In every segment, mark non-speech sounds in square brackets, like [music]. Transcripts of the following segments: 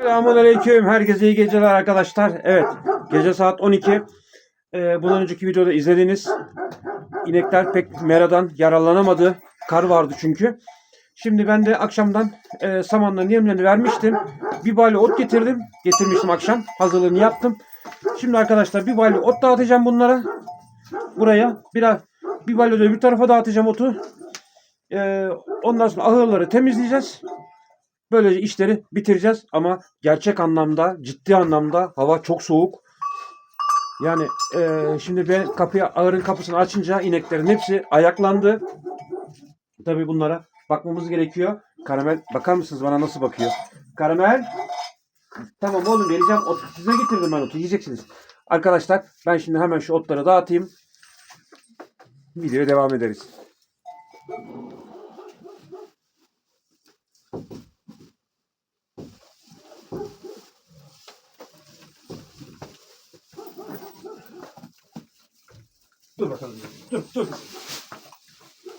Selamun Aleyküm. Herkese iyi geceler arkadaşlar. Evet. Gece saat 12. Ee, bundan önceki videoda izlediniz. İnekler pek meradan yararlanamadı. Kar vardı çünkü. Şimdi ben de akşamdan e, samanların yemlerini vermiştim. Bir balya ot getirdim. Getirmiştim akşam. Hazırlığını yaptım. Şimdi arkadaşlar bir balya ot dağıtacağım bunlara. Buraya. Biraz bir balya da öbür tarafa dağıtacağım otu. Ee, ondan sonra ahırları temizleyeceğiz. Böylece işleri bitireceğiz ama gerçek anlamda, ciddi anlamda hava çok soğuk. Yani eee, şimdi ben kapıyı, ağırın kapısını açınca ineklerin hepsi ayaklandı. Tabii bunlara bakmamız gerekiyor. Karamel bakar mısınız bana nasıl bakıyor? Karamel. Tamam oğlum vereceğim. Ot, size getirdim ben otu. Yiyeceksiniz. Arkadaşlar ben şimdi hemen şu otları dağıtayım. Videoya devam ederiz. Dur bakalım. Dur, dur.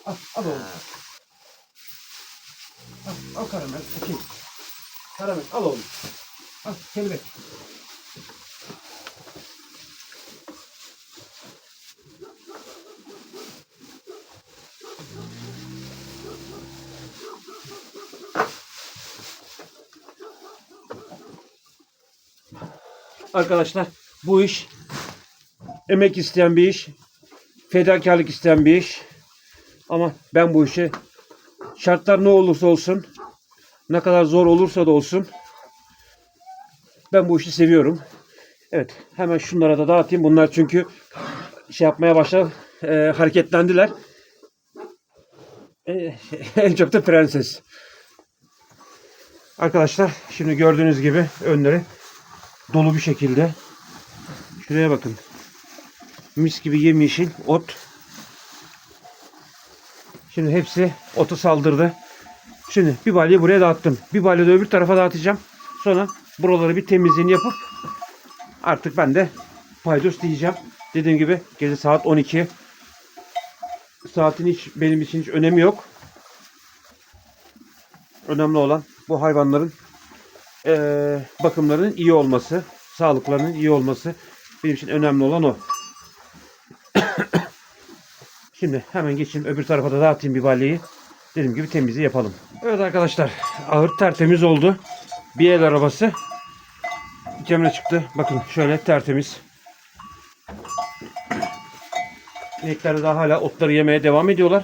Al, al oğlum. Al, al karamel. Bakayım. Karamel, al oğlum. Al, kelebek. Arkadaşlar bu iş emek isteyen bir iş fedakarlık isteyen bir iş. Ama ben bu işi şartlar ne olursa olsun, ne kadar zor olursa da olsun ben bu işi seviyorum. Evet, hemen şunlara da dağıtayım. Bunlar çünkü şey yapmaya başladı, e, hareketlendiler. E, [laughs] en çok da prenses. Arkadaşlar, şimdi gördüğünüz gibi önleri dolu bir şekilde. Şuraya bakın. Mis gibi yemyeşil ot. Şimdi hepsi otu saldırdı. Şimdi bir balya buraya dağıttım. Bir balya da öbür tarafa dağıtacağım. Sonra buraları bir temizliğini yapıp artık ben de paydos diyeceğim. Dediğim gibi gece saat 12. Saatin hiç benim için hiç önemi yok. Önemli olan bu hayvanların eee, bakımlarının iyi olması, sağlıklarının iyi olması. Benim için önemli olan o. Şimdi hemen geçeyim öbür tarafa da dağıtayım bir balyayı. Dediğim gibi temizliği yapalım. Evet arkadaşlar ağır tertemiz oldu. Bir el arabası. Cemre çıktı. Bakın şöyle tertemiz. İnekler daha hala otları yemeye devam ediyorlar.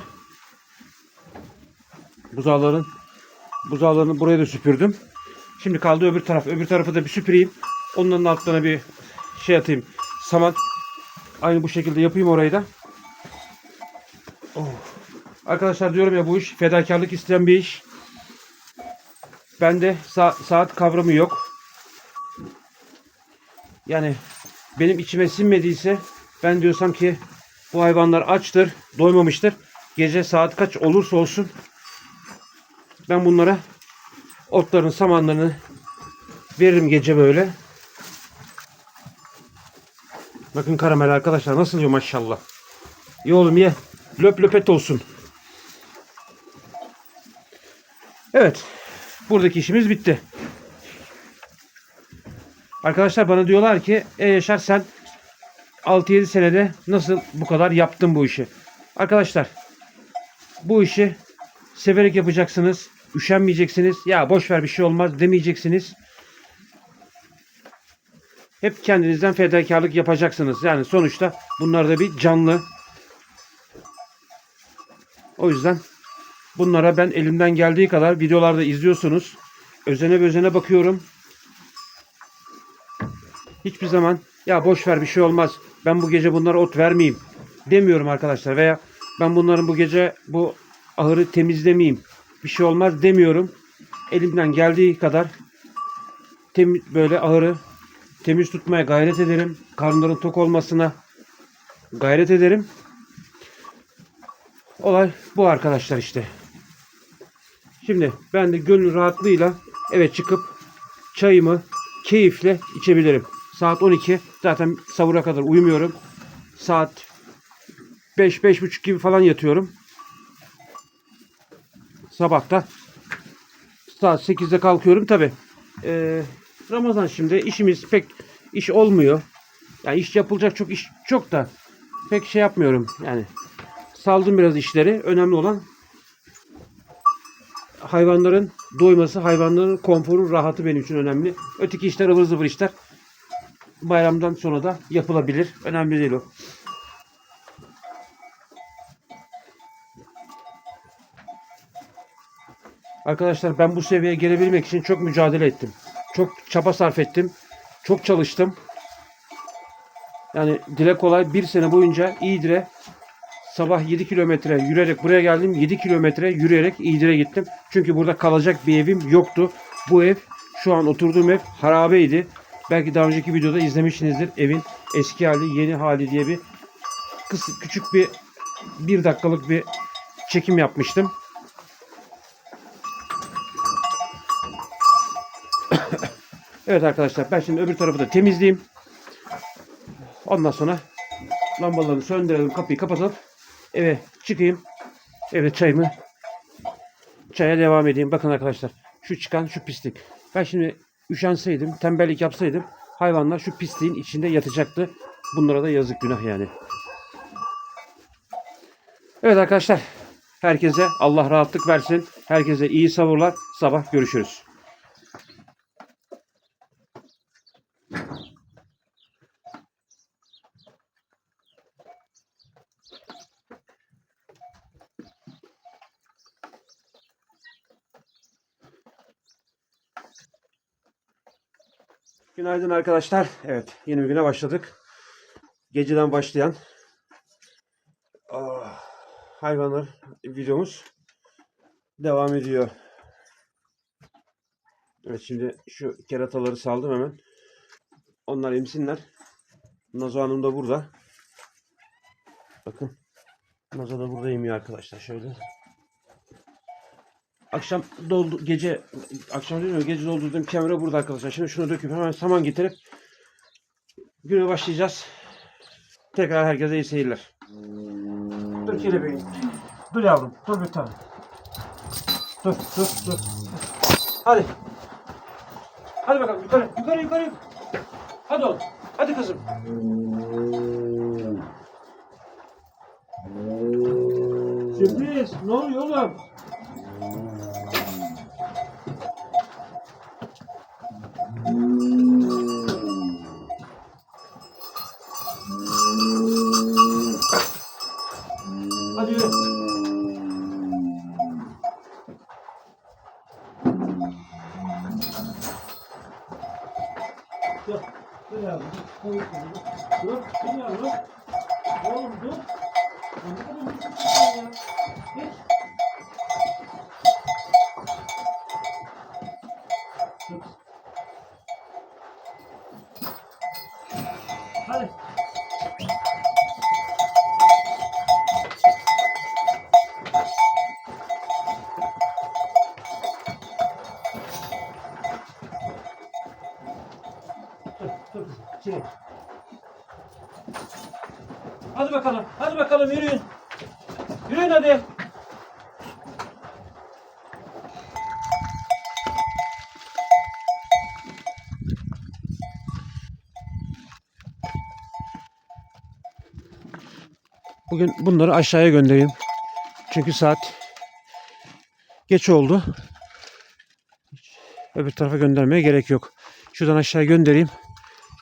Buzağların buzağlarını buraya da süpürdüm. Şimdi kaldı öbür taraf. Öbür tarafı da bir süpüreyim. Onların altlarına bir şey atayım. Saman. Aynı bu şekilde yapayım orayı da. Arkadaşlar diyorum ya bu iş fedakarlık isteyen bir iş. Bende sa- saat kavramı yok. Yani benim içime sinmediyse ben diyorsam ki bu hayvanlar açtır, doymamıştır. Gece saat kaç olursa olsun ben bunlara otların samanlarını veririm gece böyle. Bakın karamel arkadaşlar nasıl yiyor maşallah. İyi oğlum ye. Löp löpet olsun. Evet. Buradaki işimiz bitti. Arkadaşlar bana diyorlar ki e Yaşar sen 6-7 senede nasıl bu kadar yaptın bu işi? Arkadaşlar bu işi severek yapacaksınız. Üşenmeyeceksiniz. Ya boş ver bir şey olmaz demeyeceksiniz. Hep kendinizden fedakarlık yapacaksınız. Yani sonuçta bunlar da bir canlı. O yüzden bunlara ben elimden geldiği kadar videolarda izliyorsunuz. Özene özene bakıyorum. Hiçbir zaman ya boş ver bir şey olmaz. Ben bu gece bunlara ot vermeyeyim demiyorum arkadaşlar veya ben bunların bu gece bu ahırı temizlemeyeyim. Bir şey olmaz demiyorum. Elimden geldiği kadar temiz böyle ahırı temiz tutmaya gayret ederim. Karnların tok olmasına gayret ederim. Olay bu arkadaşlar işte. Şimdi ben de gönül rahatlığıyla eve çıkıp çayımı keyifle içebilirim. Saat 12. Zaten savura kadar uyumuyorum. Saat 5-5.30 gibi falan yatıyorum. Sabahta saat 8'de kalkıyorum tabi. Ramazan şimdi işimiz pek iş olmuyor. Yani iş yapılacak çok iş çok da pek şey yapmıyorum yani. Saldım biraz işleri. Önemli olan hayvanların doyması, hayvanların konforu, rahatı benim için önemli. Öteki işler ıvır zıvır işler. Bayramdan sonra da yapılabilir. Önemli değil o. Arkadaşlar ben bu seviyeye gelebilmek için çok mücadele ettim. Çok çaba sarf ettim. Çok çalıştım. Yani dile kolay bir sene boyunca İğdir'e sabah 7 kilometre yürüyerek buraya geldim. 7 kilometre yürüyerek İğdir'e gittim. Çünkü burada kalacak bir evim yoktu. Bu ev şu an oturduğum ev harabeydi. Belki daha önceki videoda izlemişsinizdir. Evin eski hali, yeni hali diye bir kıs- küçük bir bir dakikalık bir çekim yapmıştım. [coughs] Evet arkadaşlar ben şimdi öbür tarafı da temizleyeyim. Ondan sonra lambalarını söndürelim, kapıyı kapatalım. Eve çıkayım. Evde çayımı çaya devam edeyim. Bakın arkadaşlar şu çıkan şu pislik. Ben şimdi üşenseydim, tembellik yapsaydım hayvanlar şu pisliğin içinde yatacaktı. Bunlara da yazık günah yani. Evet arkadaşlar. Herkese Allah rahatlık versin. Herkese iyi sabırlar. Sabah görüşürüz. Günaydın arkadaşlar. Evet, yeni bir güne başladık. Geceden başlayan ah, hayvanlar videomuz devam ediyor. Evet, şimdi şu kerataları saldım hemen. Onlar emsinler. Nazo Hanım da burada. Bakın. Nazo da burada yemiyor arkadaşlar. Şöyle. Akşam doldu gece akşam değil mi? Gece doldurduğum kemere burada arkadaşlar. Şimdi şunu döküp hemen saman getirip güne başlayacağız. Tekrar herkese iyi seyirler. Dur kelebeğim. Dur yavrum. Dur bir tane. Dur dur dur. Hadi. Hadi bakalım yukarı yukarı yukarı. Hadi oğlum. Hadi kızım. Sürpriz. Ne oluyor oğlum? Dur. Dur yavrum. Dur. Dur. Dur yavrum. Oğlum dur. Ne kadar mutlusun ya. Geç. Dur. Hadi. Dur, dur kızım. Çilek. Hadi bakalım. Hadi bakalım yürüyün. Yürüyün hadi. Bugün bunları aşağıya göndereyim. Çünkü saat geç oldu. Öbür tarafa göndermeye gerek yok. Şuradan aşağı göndereyim.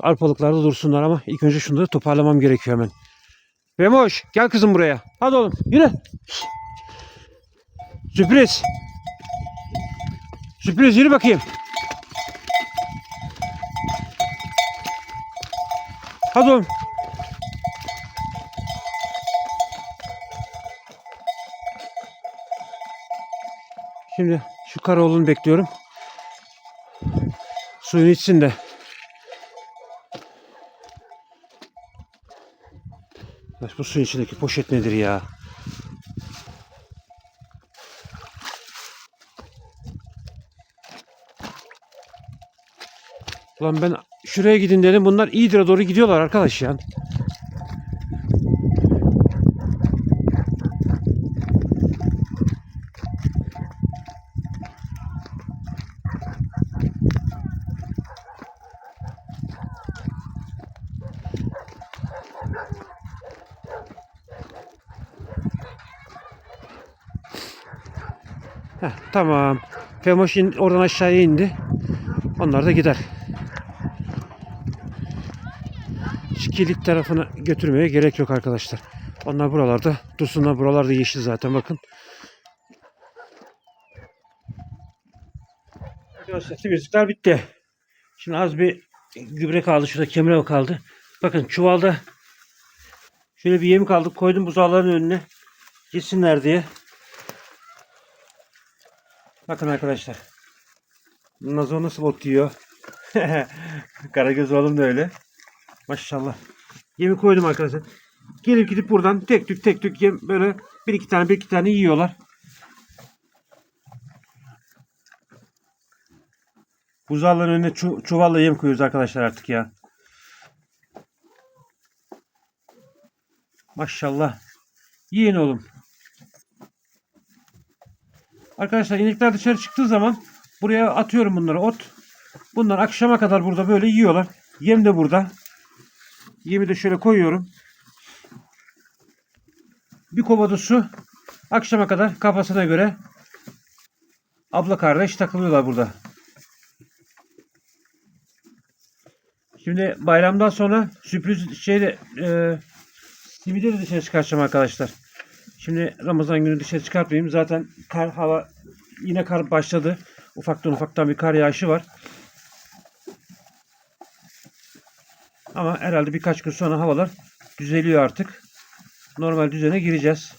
Arpalıklarda dursunlar ama ilk önce şunları toparlamam gerekiyor hemen. Memoş gel kızım buraya. Hadi oğlum yürü. Sürpriz. Sürpriz yürü bakayım. Hadi oğlum. Şimdi şu Karaoğlu'nu bekliyorum. Suyunu içsin de. Bu suyun içindeki poşet nedir ya? Ulan ben şuraya gidin dedim. Bunlar İğdir'e doğru gidiyorlar arkadaş ya. Tamam. Femoş oradan aşağıya indi. Onlar da gider. Şikilik tarafına götürmeye gerek yok arkadaşlar. Onlar buralarda dursunlar. Buralarda yeşil zaten bakın. Arkadaşlar temizlikler bitti. Şimdi az bir gübre kaldı. Şurada kemre kaldı. Bakın çuvalda şöyle bir yem kaldı. Koydum buzağların önüne. Yesinler diye. Bakın arkadaşlar. Nazo nasıl ot yiyor. [laughs] Karagöz oğlum da öyle. Maşallah. Yemi koydum arkadaşlar. Gelip gidip buradan tek tük tek tük yem böyle bir iki tane bir iki tane yiyorlar. Buzağların önüne çu- çuvalla yem koyuyoruz arkadaşlar artık ya. Maşallah. Yiyin oğlum. Arkadaşlar inekler dışarı çıktığı zaman buraya atıyorum bunları ot. Bunlar akşama kadar burada böyle yiyorlar. Yem de burada. Yemi de şöyle koyuyorum. Bir kova da su. Akşama kadar kafasına göre abla kardeş takılıyorlar burada. Şimdi bayramdan sonra sürpriz şeyde e, simidi de dışarı çıkartacağım arkadaşlar. Şimdi Ramazan günü dışarı çıkartmayayım. Zaten kar hava yine kar başladı. Ufaktan ufaktan bir kar yağışı var. Ama herhalde birkaç gün sonra havalar düzeliyor artık. Normal düzene gireceğiz.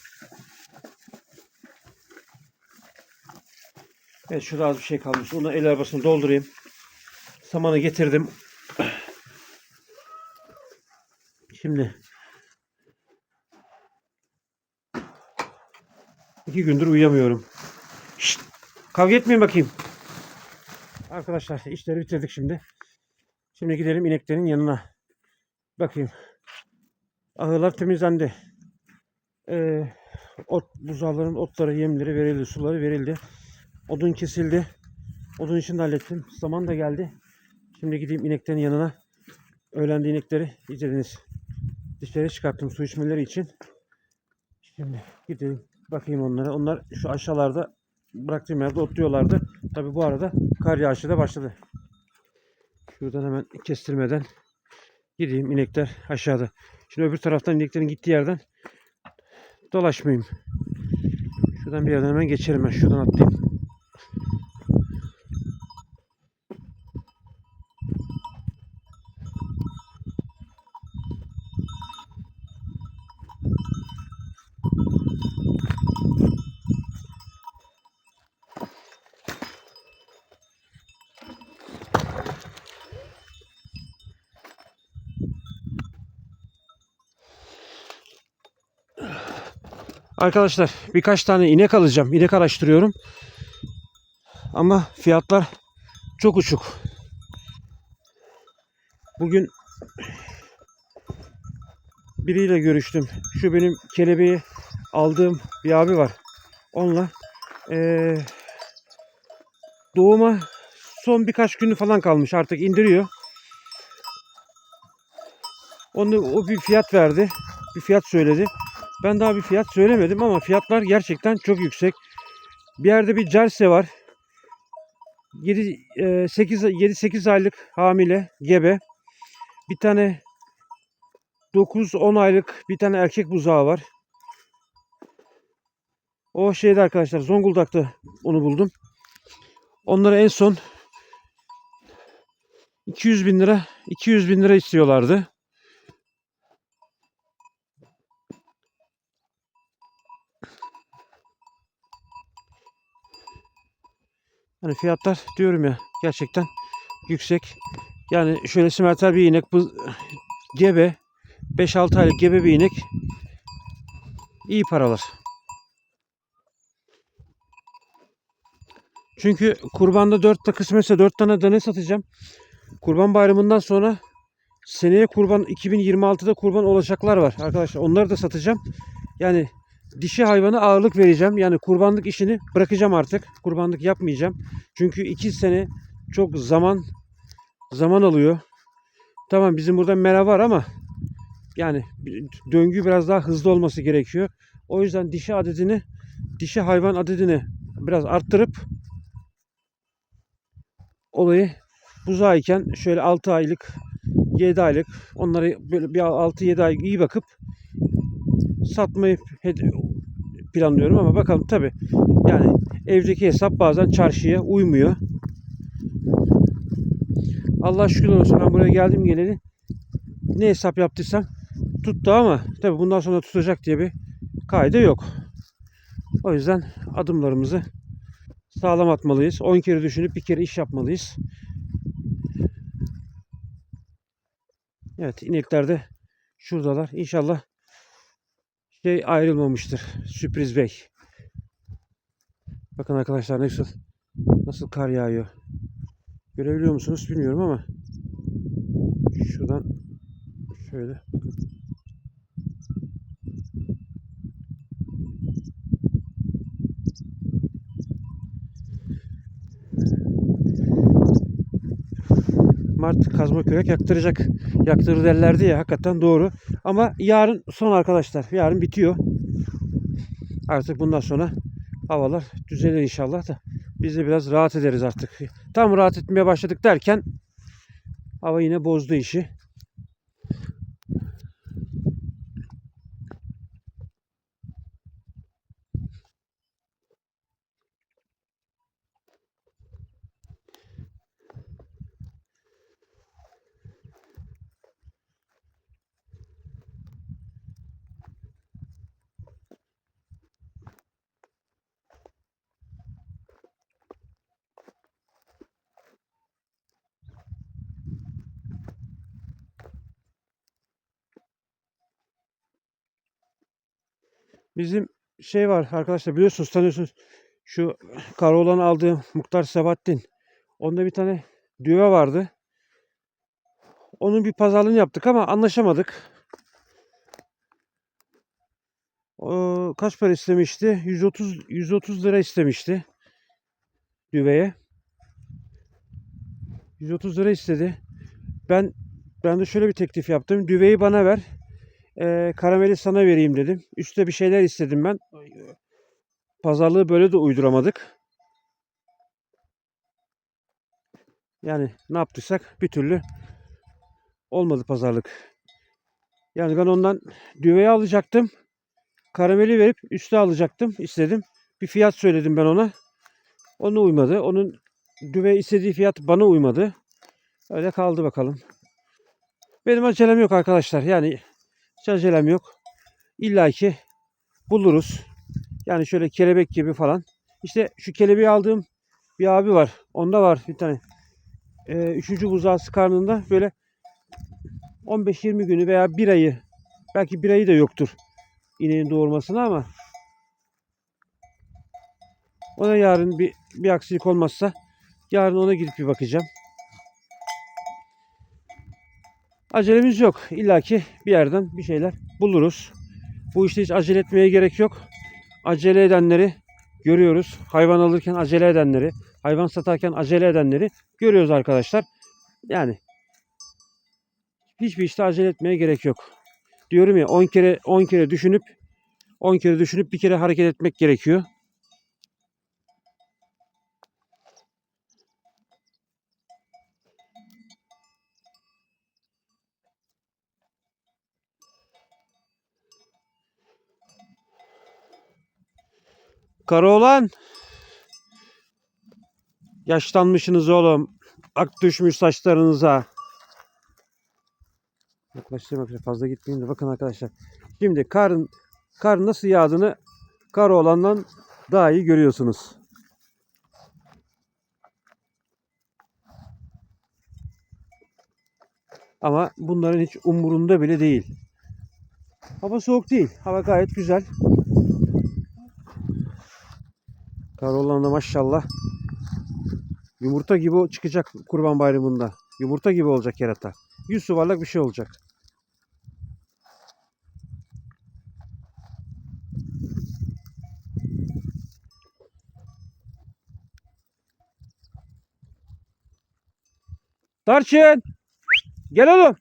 Evet şurada az bir şey kalmış. Onu el arabasını doldurayım. Samanı getirdim. Şimdi iki gündür uyuyamıyorum. Şşt, kavga etmeyin bakayım. Arkadaşlar işleri bitirdik şimdi. Şimdi gidelim ineklerin yanına. Bakayım. Ahırlar temizlendi. Ee, ot, buzağların otları, yemleri verildi, suları verildi. Odun kesildi. Odun için de hallettim. Zaman da geldi. Şimdi gideyim ineklerin yanına. Öğlendi inekleri izlediniz. Dışarı çıkarttım su içmeleri için. Şimdi gidelim bakayım onlara. Onlar şu aşağılarda bıraktığım yerde otluyorlardı. Tabi bu arada kar yağışı da başladı. Şuradan hemen kestirmeden gideyim inekler aşağıda. Şimdi öbür taraftan ineklerin gittiği yerden dolaşmayayım. Şuradan bir yerden hemen geçerim ben. Şuradan atlayayım. Arkadaşlar birkaç tane inek alacağım. İnek araştırıyorum. Ama fiyatlar çok uçuk. Bugün biriyle görüştüm. Şu benim kelebeği aldığım bir abi var. Onunla eee, doğuma son birkaç günü falan kalmış. Artık indiriyor. Onu o bir fiyat verdi. Bir fiyat söyledi. Ben daha bir fiyat söylemedim ama fiyatlar gerçekten çok yüksek. Bir yerde bir Cerse var. 7 8 7 8 aylık hamile gebe. Bir tane 9 10 aylık bir tane erkek buzağı var. O şeyde arkadaşlar Zonguldak'ta onu buldum. Onlara en son 200 bin lira 200 bin lira istiyorlardı. Hani fiyatlar diyorum ya gerçekten yüksek. Yani şöyle simerter bir inek bu gebe 5-6 aylık gebe bir inek iyi paralar. Çünkü kurbanda 4 ta kısmetse 4 tane dane satacağım. Kurban bayramından sonra seneye kurban 2026'da kurban olacaklar var arkadaşlar. Onları da satacağım. Yani dişi hayvana ağırlık vereceğim. Yani kurbanlık işini bırakacağım artık. Kurbanlık yapmayacağım. Çünkü 2 sene çok zaman zaman alıyor. Tamam bizim burada mera var ama yani döngü biraz daha hızlı olması gerekiyor. O yüzden dişi adedini dişi hayvan adedini biraz arttırıp olayı buzağıyken şöyle 6 aylık 7 aylık onları böyle bir 6-7 ay iyi bakıp satmayı planlıyorum ama bakalım tabi yani evdeki hesap bazen çarşıya uymuyor. Allah şükür olsun ben buraya geldim geleli ne hesap yaptıysam tuttu ama tabi bundan sonra tutacak diye bir kaide yok. O yüzden adımlarımızı sağlam atmalıyız. 10 kere düşünüp bir kere iş yapmalıyız. Evet inekler de şuradalar. İnşallah şey ayrılmamıştır. Sürpriz bey. Bakın arkadaşlar nasıl nasıl kar yağıyor. Görebiliyor musunuz bilmiyorum ama şuradan şöyle Mart kazma kürek yaktıracak. Yaktırır derlerdi ya hakikaten doğru. Ama yarın son arkadaşlar. Yarın bitiyor. Artık bundan sonra havalar düzelir inşallah da biz de biraz rahat ederiz artık. Tam rahat etmeye başladık derken hava yine bozdu işi. Bizim şey var arkadaşlar biliyorsunuz tanıyorsunuz. Şu Karaoğlan aldığım Muhtar Sebahattin. Onda bir tane düve vardı. Onun bir pazarlığını yaptık ama anlaşamadık. O, kaç para istemişti? 130 130 lira istemişti. Düveye. 130 lira istedi. Ben ben de şöyle bir teklif yaptım. Düveyi bana ver. Eee, karameli sana vereyim dedim. Üste bir şeyler istedim ben. Pazarlığı böyle de uyduramadık. Yani ne yaptıysak bir türlü olmadı pazarlık. Yani ben ondan düveyi alacaktım. Karameli verip üste alacaktım. istedim. Bir fiyat söyledim ben ona. Ona uymadı. Onun düve istediği fiyat bana uymadı. Öyle kaldı bakalım. Benim acelem yok arkadaşlar. Yani hiç yok. İlla ki buluruz. Yani şöyle kelebek gibi falan. İşte şu kelebeği aldığım bir abi var. Onda var bir tane. Ee, üçüncü buzağısı karnında böyle 15-20 günü veya bir ayı belki bir ayı da yoktur ineğin doğurmasına ama ona yarın bir, bir aksilik olmazsa yarın ona gidip bir bakacağım. Acelemiz yok. İlla ki bir yerden bir şeyler buluruz. Bu işte hiç acele etmeye gerek yok. Acele edenleri görüyoruz. Hayvan alırken acele edenleri, hayvan satarken acele edenleri görüyoruz arkadaşlar. Yani hiçbir işte acele etmeye gerek yok. Diyorum ya 10 kere 10 kere düşünüp 10 kere düşünüp bir kere hareket etmek gerekiyor. Karaoğlan. Yaşlanmışsınız oğlum. Ak düşmüş saçlarınıza. Yaklaştırmak fazla gitmeyeyim de bakın arkadaşlar. Şimdi karın kar nasıl yağdığını Karaoğlan'dan daha iyi görüyorsunuz. Ama bunların hiç umurunda bile değil. Hava soğuk değil. Hava gayet güzel. Karaoğlan da maşallah yumurta gibi çıkacak kurban bayramında. Yumurta gibi olacak kerata. Yüz yuvarlak bir şey olacak. Tarçın! Gel oğlum.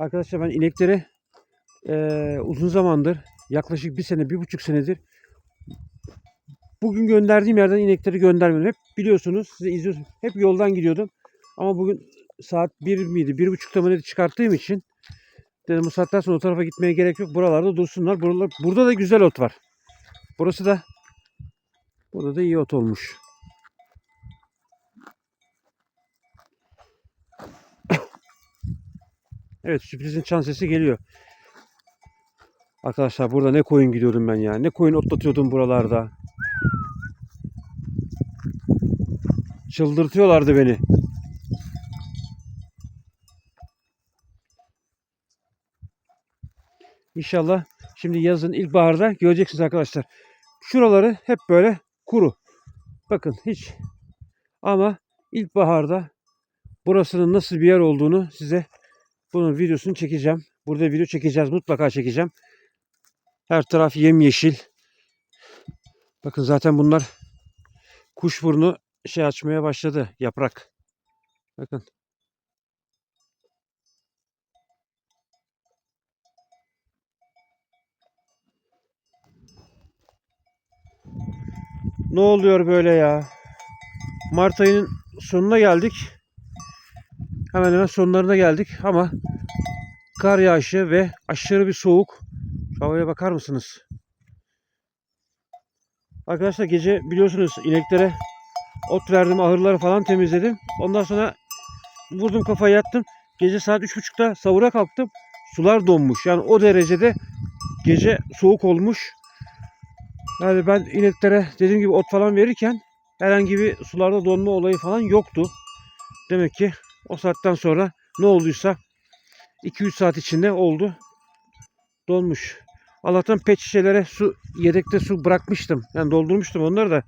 Arkadaşlar ben inekleri eee, uzun zamandır yaklaşık bir sene, bir buçuk senedir bugün gönderdiğim yerden inekleri göndermedim. Hep biliyorsunuz, size izliyorsunuz. Hep yoldan gidiyordum. Ama bugün saat 1 miydi, bir buçukta mı çıkarttığım için dedim bu saatten sonra o tarafa gitmeye gerek yok. Buralarda dursunlar. Buralar, burada da güzel ot var. Burası da burada da iyi ot olmuş. Evet sürprizin çan sesi geliyor. Arkadaşlar burada ne koyun gidiyordum ben ya. Ne koyun otlatıyordum buralarda. Çıldırtıyorlardı beni. İnşallah şimdi yazın ilkbaharda göreceksiniz arkadaşlar. Şuraları hep böyle kuru. Bakın hiç. Ama ilkbaharda burasının nasıl bir yer olduğunu size bunun videosunu çekeceğim. Burada video çekeceğiz. Mutlaka çekeceğim. Her taraf yemyeşil. Bakın zaten bunlar kuşburnu şey açmaya başladı. Yaprak. Bakın. Ne oluyor böyle ya? Mart ayının sonuna geldik. Hemen hemen sonlarına geldik ama kar yağışı ve aşırı bir soğuk. Havaya bakar mısınız? Arkadaşlar gece biliyorsunuz ineklere ot verdim, ahırları falan temizledim. Ondan sonra vurdum kafayı yattım. Gece saat 3.30'da savura kalktım. Sular donmuş. Yani o derecede gece soğuk olmuş. Yani ben ineklere dediğim gibi ot falan verirken herhangi bir sularda donma olayı falan yoktu. Demek ki o saatten sonra ne olduysa 2-3 saat içinde oldu. Donmuş. Allah'tan pet şişelere su yedekte su bırakmıştım. Yani doldurmuştum onları da.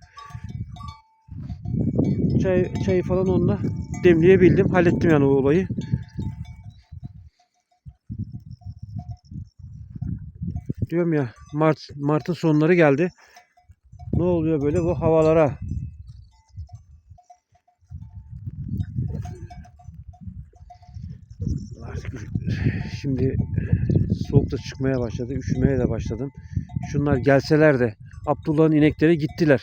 Çay, çayı falan onunla demleyebildim. Hallettim yani o olayı. Diyorum ya Mart Mart'ın sonları geldi. Ne oluyor böyle bu havalara? Artık şimdi soğuk da çıkmaya başladı. Üşümeye de başladım. Şunlar gelseler de Abdullah'ın inekleri gittiler.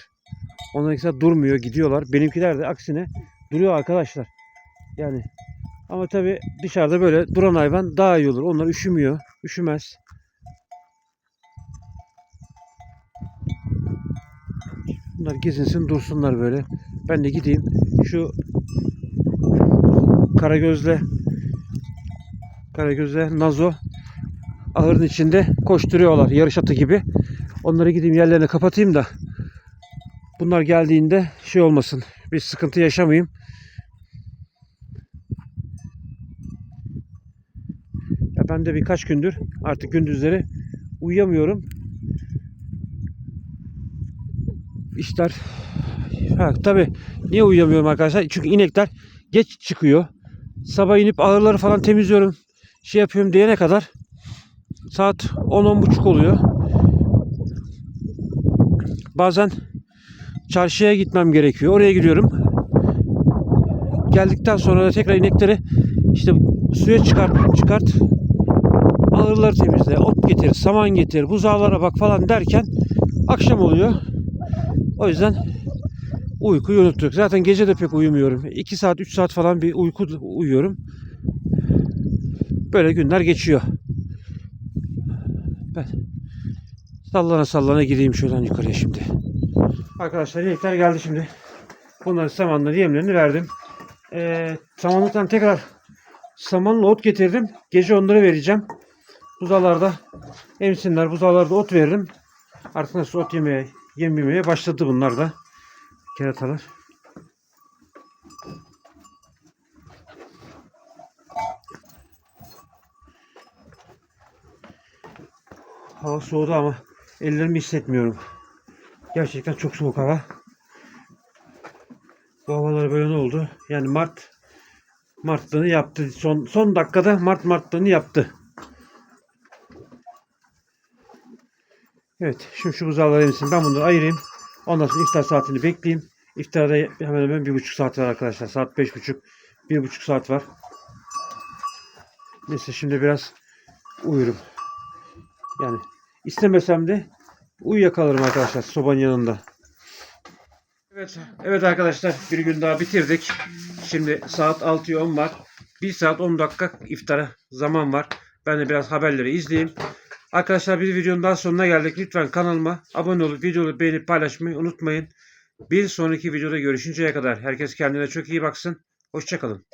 Onlar ise durmuyor, gidiyorlar. Benimkiler de aksine duruyor arkadaşlar. Yani ama tabi dışarıda böyle duran hayvan daha iyi olur. Onlar üşümüyor, üşümez. Bunlar gezinsin dursunlar böyle. Ben de gideyim şu Karagöz'le Karagöz'le Nazo ahırın içinde koşturuyorlar yarış atı gibi. Onları gideyim yerlerine kapatayım da bunlar geldiğinde şey olmasın. Bir sıkıntı yaşamayayım. Ya ben de birkaç gündür artık gündüzleri uyuyamıyorum. İşler ha, tabi niye uyuyamıyorum arkadaşlar? Çünkü inekler geç çıkıyor. Sabah inip ahırları falan temizliyorum. Şey yapıyorum diyene kadar saat 10-10.30 oluyor. Bazen çarşıya gitmem gerekiyor. Oraya gidiyorum. Geldikten sonra da tekrar inekleri işte suya çıkart, çıkart. Ahırları temizle, ot getir, saman getir, buzağlara bak falan derken akşam oluyor. O yüzden uykuyu unuttuk. Zaten gece de pek uyumuyorum. 2 saat, 3 saat falan bir uyku uyuyorum. Böyle günler geçiyor. Ben sallana sallana gideyim şuradan yukarıya şimdi. Arkadaşlar inekler geldi şimdi. Bunların samanları yemlerini verdim. Ee, samanlıktan tekrar samanlı ot getirdim. Gece onları vereceğim. Buzağlarda emsinler. Buzağlarda ot veririm. Artık nasıl ot yemeye, yem yemeye başladı bunlar da. Keratalar. Hava soğudu ama ellerimi hissetmiyorum. Gerçekten çok soğuk hava. Bu havalar böyle ne oldu? Yani Mart Martlığını yaptı. Son son dakikada Mart Martlığını yaptı. Evet. Şimdi şu buzağları emsin. Ben bunları ayırayım. Ondan sonra iftar saatini bekleyeyim. İftarda hemen hemen bir buçuk saat var arkadaşlar. Saat beş buçuk. Bir buçuk saat var. Neyse şimdi biraz uyurum. Yani istemesem de uyuyakalırım arkadaşlar sobanın yanında. Evet, evet arkadaşlar bir gün daha bitirdik. Şimdi saat 6'ya 10 var. 1 saat 10 dakika iftara zaman var. Ben de biraz haberleri izleyeyim. Arkadaşlar bir videonun daha sonuna geldik. Lütfen kanalıma abone olup videoyu beğenip paylaşmayı unutmayın. Bir sonraki videoda görüşünceye kadar herkes kendine çok iyi baksın. Hoşçakalın.